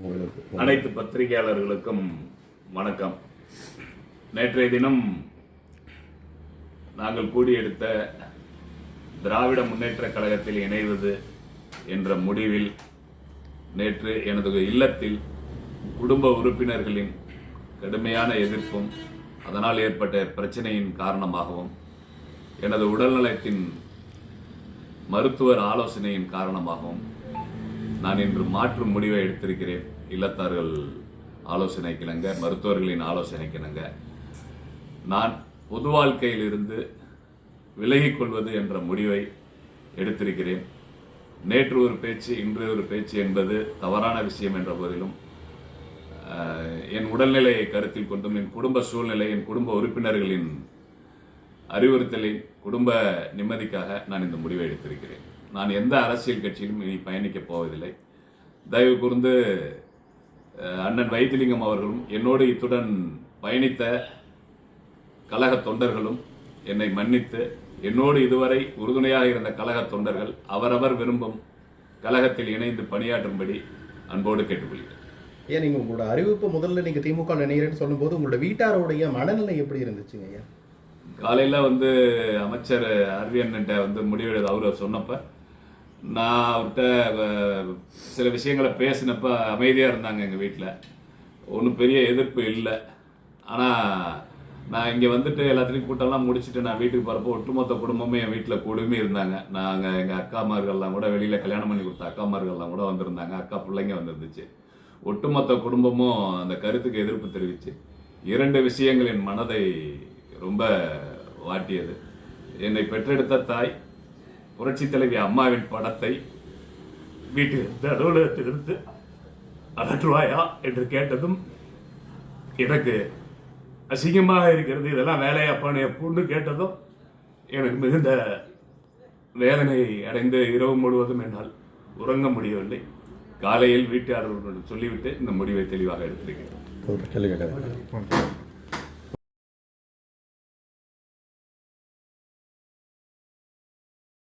அனைத்து பத்திரிகையாளர்களுக்கும் வணக்கம். நேற்றைய தினம் நாங்கள் கூடியெடுத்த திராவிட முன்னேற்றக் கழகத்தில் இணைவது என்ற முடிவில் நேற்று எனது இல்லத்தில் குடும்ப உறுப்பினர்களின் கடுமையான எதிர்ப்பும் அதனால் ஏற்பட்ட பிரச்சனையின் காரணமாகவும் எனது உடல்நலத்தின் மருத்துவர் ஆலோசனையின் காரணமாகவும் நான் இன்று மாற்று முடிவை எடுத்திருக்கிறேன். இல்லத்தார்கள் ஆலோசனைக்கிணங்க மருத்துவர்களின் ஆலோசனைக்கிணங்க நான் பொது வாழ்க்கையிலிருந்து விலகிக்கொள்வது விலகிக் கொள்வது என்ற முடிவை எடுத்திருக்கிறேன். நேற்று ஒரு பேச்சு இன்று ஒரு பேச்சு என்பது தவறான விஷயம் என்ற போதிலும் என் உடல்நிலையை கருத்தில் கொண்டும் என் குடும்ப சூழ்நிலை என் குடும்ப உறுப்பினர்களின் அறிவுறுத்தலின் குடும்ப நிம்மதிக்காக நான் இந்த முடிவை எடுத்திருக்கிறேன். நான் எந்த அரசியல் கட்சியிலும் இனி பயணிக்கப் போவதில்லை. தயவு கூர்ந்து அண்ணன் வைத்திலிங்கம் அவர்களும் என்னோடு இத்துடன் பயணித்த கழக தொண்டர்களும் என்னை மன்னித்து என்னோடு இதுவரை உறுதுணையாக இருந்த கழக தொண்டர்கள் அவரவர் விரும்பும் கழகத்தில் இணைந்து பணியாற்றும்படி அன்போடு கேட்டுக்கொள்கிறேன். ஏன் நீங்க உங்களோட அறிவிப்பு முதல்ல நீங்க திமுக நினைக்கிறேன்னு சொல்லும்போது உங்களோட வீட்டாருடைய மனநிலை எப்படி இருந்துச்சுங்க ஐயா? காலையில் வந்து அமைச்சர் அருவியன்கிட்ட வந்து முடிவெடு அவர் சொன்னப்ப நான் அவர்கிட்ட சில விஷயங்களை பேசினப்ப அமைதியாக இருந்தாங்க எங்கள் வீட்டில் ஒன்றும் பெரிய எதிர்ப்பு இல்லை. ஆனால் நான் இங்கே வந்துட்டு எல்லாத்துலேயும் கூட்டம்லாம் முடிச்சுட்டு நான் வீட்டுக்கு போகிறப்போ ஒட்டுமொத்த குடும்பமே என் வீட்டில் கூடவே இருந்தாங்க. நாங்கள் எங்கள் அக்காமார்கள்லாம் கூட வெளியில் கல்யாணம் பண்ணி கொடுத்த அக்காமார்கள்லாம் கூட வந்திருந்தாங்க. அக்கா பிள்ளைங்க வந்துருந்துச்சு. ஒட்டுமொத்த குடும்பமும் அந்த கருத்துக்கு எதிர்ப்பு தெரிவிச்சு இரண்டு விஷயங்கள் என் மனதை ரொம்ப வாட்டியது. என்னை பெற்றெடுத்த தாய் புரட்சி தலைவி அம்மாவின் படத்தை வீட்டிலிருந்து அலுவலகத்திலிருந்து அகற்றுவாயா என்று கேட்டதும் எனக்கு அசிங்கமாக இருக்கிறது இதெல்லாம் வேலையாப்பான்னு பொண்ணு கேட்டதும் எனக்கு மிகுந்த வேதனை அடைந்து இரவு முழுவதும் என்னால் உறங்க முடியவில்லை. காலையில் வீட்டாளர்களுடன் சொல்லிவிட்டு இந்த முடிவை தெளிவாக எடுத்திருக்கிறேன்.